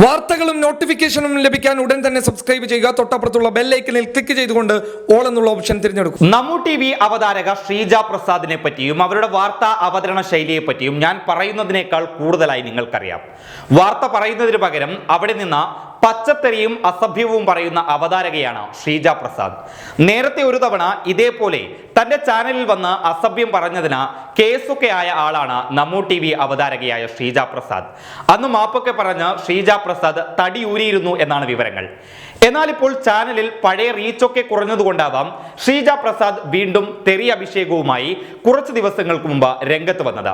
വാർത്തകളും നോട്ടിഫിക്കേഷനും ലഭിക്കാൻ ഉടൻ തന്നെ സബ്സ്ക്രൈബ് ചെയ്യുക. തൊട്ടപ്പുറത്തുള്ള ബെല്ലൈക്കനിൽ ക്ലിക്ക് ചെയ്തുകൊണ്ട് ഓൾ എന്നുള്ള ഓപ്ഷൻ തിരഞ്ഞെടുക്കും. നമ്മു ടി വി അവതാരക ശ്രീജ പ്രസാദിനെ പറ്റിയും അവരുടെ വാർത്താ അവതരണ ശൈലിയെ പറ്റിയും ഞാൻ പറയുന്നതിനേക്കാൾ കൂടുതലായി നിങ്ങൾക്കറിയാം. വാർത്ത പറയുന്നതിന് പകരം അവിടെ നിന്ന് പച്ചത്തെറിയും അസഭ്യവും പറയുന്ന അവതാരകയാണ് ശ്രീജ പ്രസാദ് നേരത്തെ ഒരു തവണ ഇതേപോലെ തന്റെ ചാനലിൽ വന്ന് അസഭ്യം പറഞ്ഞതിന് കേസൊക്കെ ആയ ആളാണ് നമ്മു ടി വി അവതാരകയായ ശ്രീജ പ്രസാദ് അന്ന് മാപ്പൊക്കെ പറഞ്ഞ് ശ്രീജ പ്രസാദ് തടിയൂരിയിരുന്നു എന്നാണ് വിവരങ്ങൾ. എന്നാൽ ഇപ്പോൾ ചാനലിൽ പഴയ റീച്ചൊക്കെ കുറഞ്ഞതുകൊണ്ടാവാം ശ്രീജ പ്രസാദ് വീണ്ടും തെറി അഭിഷേകവുമായി കുറച്ച് ദിവസങ്ങൾക്ക് മുമ്പ് രംഗത്ത് വന്നത്.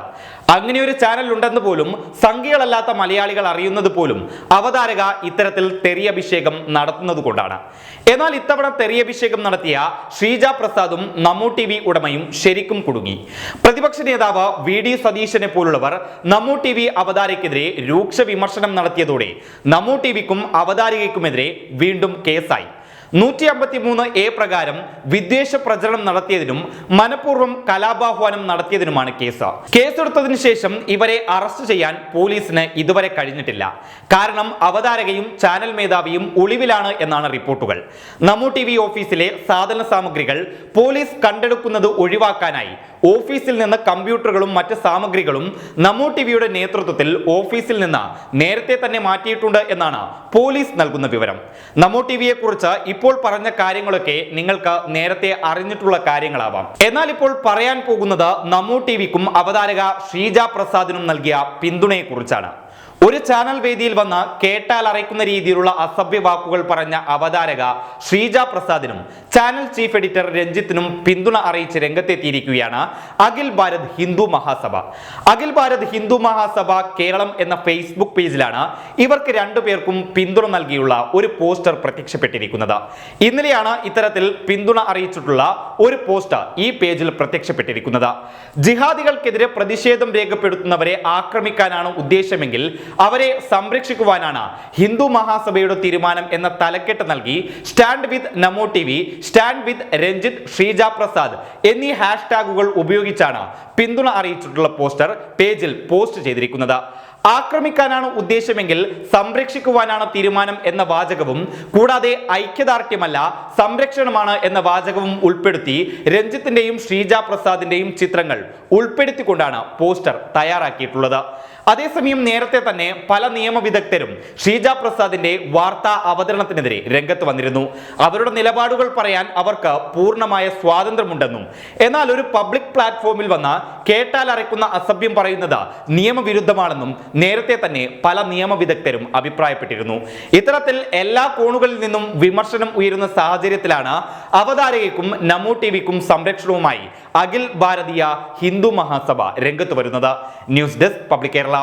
അങ്ങനെ ഒരു ചാനൽ ഉണ്ടെന്ന് പോലും സംഖ്യകളല്ലാത്ത മലയാളികൾ അറിയുന്നത് പോലും അവതാരക ഇത്തരത്തിൽ തെറി അഭിഷേകം നടത്തുന്നത് കൊണ്ടാണ് എന്നാൽ ഇത്തവണ തെരിയഭിഷേകം നടത്തിയ ശ്രീജ പ്രസാദും നമ്മു ടി വി ഉടമയും ശരിക്കും കുടുങ്ങി. പ്രതിപക്ഷ നേതാവ് വി ഡി സതീശനെ പോലുള്ളവർ നമ്മു ടി വി അവതാരയ്ക്കെതിരെ രൂക്ഷ വിമർശനം നടത്തിയതോടെ നമ്മു ടി വിക്കും അവതാരികയ്ക്കുമെതിരെ വീണ്ടും കേസായി. നൂറ്റി അമ്പത്തി മൂന്ന് എ പ്രകാരം വിദ്വേഷ പ്രചരണം നടത്തിയതിനും മനഃപൂർവം കലാപാഹ്വാനം നടത്തിയതിനുമാണ് കേസ്. കേസെടുത്തതിനു ശേഷം ഇവരെ അറസ്റ്റ് ചെയ്യാൻ പോലീസിന് ഇതുവരെ കഴിഞ്ഞിട്ടില്ല. കാരണം അവതാരകയും ചാനൽ മേധാവിയും ഒളിവിലാണ് എന്നാണ് റിപ്പോർട്ടുകൾ. നമ്മു ടി വി ഓഫീസിലെ സാധന സാമഗ്രികൾ പോലീസ് കണ്ടെടുക്കുന്നത് ഒഴിവാക്കാനായി ഓഫീസിൽ നിന്ന് കമ്പ്യൂട്ടറുകളും മറ്റ് സാമഗ്രികളും നമോ ടിവിയുടെ നേതൃത്വത്തിൽ ഓഫീസിൽ നിന്ന് നേരത്തെ തന്നെ മാറ്റിയിട്ടുണ്ട് എന്നാണ് പോലീസ് നൽകുന്ന വിവരം. നമോ ടിവിയെ കുറിച്ച് ഇപ്പോൾ പറഞ്ഞ കാര്യങ്ങളൊക്കെ നിങ്ങൾക്ക് നേരത്തെ അറിഞ്ഞിട്ടുള്ള കാര്യങ്ങളാവാം. എന്നാൽ ഇപ്പോൾ പറയാൻ പോകുന്നത് നമോ ടിവിക്കും അവതാരക ഷീജ പ്രസാദിനും നൽകിയ പിന്തുണയെ കുറിച്ചാണ് ഒരു ചാനൽ വേദിയിൽ വന്ന് കേട്ടാൽ അറിയിക്കുന്ന രീതിയിലുള്ള അസഭ്യ വാക്കുകൾ പറഞ്ഞ അവതാരക ശ്രീജ പ്രസാദിനും ചാനൽ ചീഫ് എഡിറ്റർ രഞ്ജിത്തിനും പിന്തുണ അറിയിച്ച് രംഗത്തെത്തിയിരിക്കുകയാണ്. അഖിൽ ഭാരത് ഹിന്ദു മഹാസഭ. അഖിൽ ഭാരത് ഹിന്ദു മഹാസഭ കേരളം എന്ന ഫേസ്ബുക്ക് പേജിലാണ് ഇവർക്ക് രണ്ടുപേർക്കും പിന്തുണ നൽകിയുള്ള ഒരു പോസ്റ്റർ പ്രത്യക്ഷപ്പെട്ടിരിക്കുന്നത്. ഇന്നലെയാണ് ഇത്തരത്തിൽ പിന്തുണ അറിയിച്ചിട്ടുള്ള ഒരു പോസ്റ്റർ ഈ പേജിൽ പ്രത്യക്ഷപ്പെട്ടിരിക്കുന്നത്. ജിഹാദികൾക്കെതിരെ പ്രതിഷേധം രേഖപ്പെടുത്തുന്നവരെ ആക്രമിക്കാനാണ് ഉദ്ദേശമെങ്കിൽ അവരെ സംരക്ഷിക്കുവാനാണ് ഹിന്ദു മഹാസഭയുടെ തീരുമാനം എന്ന തലക്കെട്ട് നൽകി stand with Namo T V stand with Ranjith Sheeja Prasad എന്നീ ഹാഷ്ടാഗുകൾ ഉപയോഗിച്ചാണ് പിന്തുണ അറിയിച്ചിട്ടുള്ള പോസ്റ്റർ പേജിൽ പോസ്റ്റ് ചെയ്തിരിക്കുന്നത്. ആക്രമിക്കാനാണ് ഉദ്ദേശമെങ്കിൽ സംരക്ഷിക്കുവാനാണ് തീരുമാനം എന്ന വാചകവും കൂടാതെ ഐക്യദാർഢ്യമല്ല സംരക്ഷണമാണ് എന്ന വാചകവും ഉൾപ്പെടുത്തി രഞ്ജിത്തിന്റെയും ശ്രീജ പ്രസാദിന്റെയും ചിത്രങ്ങൾ ഉൾപ്പെടുത്തിക്കൊണ്ടാണ് പോസ്റ്റർ തയ്യാറാക്കിയിട്ടുള്ളത്. അതേസമയം നേരത്തെ തന്നെ പല നിയമവിദഗ്ധരും ഷീജ പ്രസാദിന്റെ വാർത്താ അവതരണത്തിനെതിരെ രംഗത്ത് വന്നിരുന്നു. അവരുടെ നിലപാടുകൾ പറയാൻ അവർക്ക് പൂർണമായ സ്വാതന്ത്ര്യമുണ്ടെന്നും എന്നാൽ ഒരു പബ്ലിക് പ്ലാറ്റ്ഫോമിൽ വന്ന കേട്ടാൽ അറയ്ക്കുന്ന അസഭ്യം പറയുന്നത് നിയമവിരുദ്ധമാണെന്നും നേരത്തെ തന്നെ പല നിയമവിദഗ്ധരും അഭിപ്രായപ്പെട്ടിരുന്നു. ഇത്തരത്തിൽ എല്ലാ കോണുകളിൽ നിന്നും വിമർശനം ഉയരുന്ന സാഹചര്യത്തിലാണ് അവതാരകയ്ക്കും നമോ ടി വിക്കും സംരക്ഷണവുമായി അഖിൽ ഭാരതീയ ഹിന്ദു മഹാസഭ രംഗത്ത് വരുന്നത്. News desk public Kerala.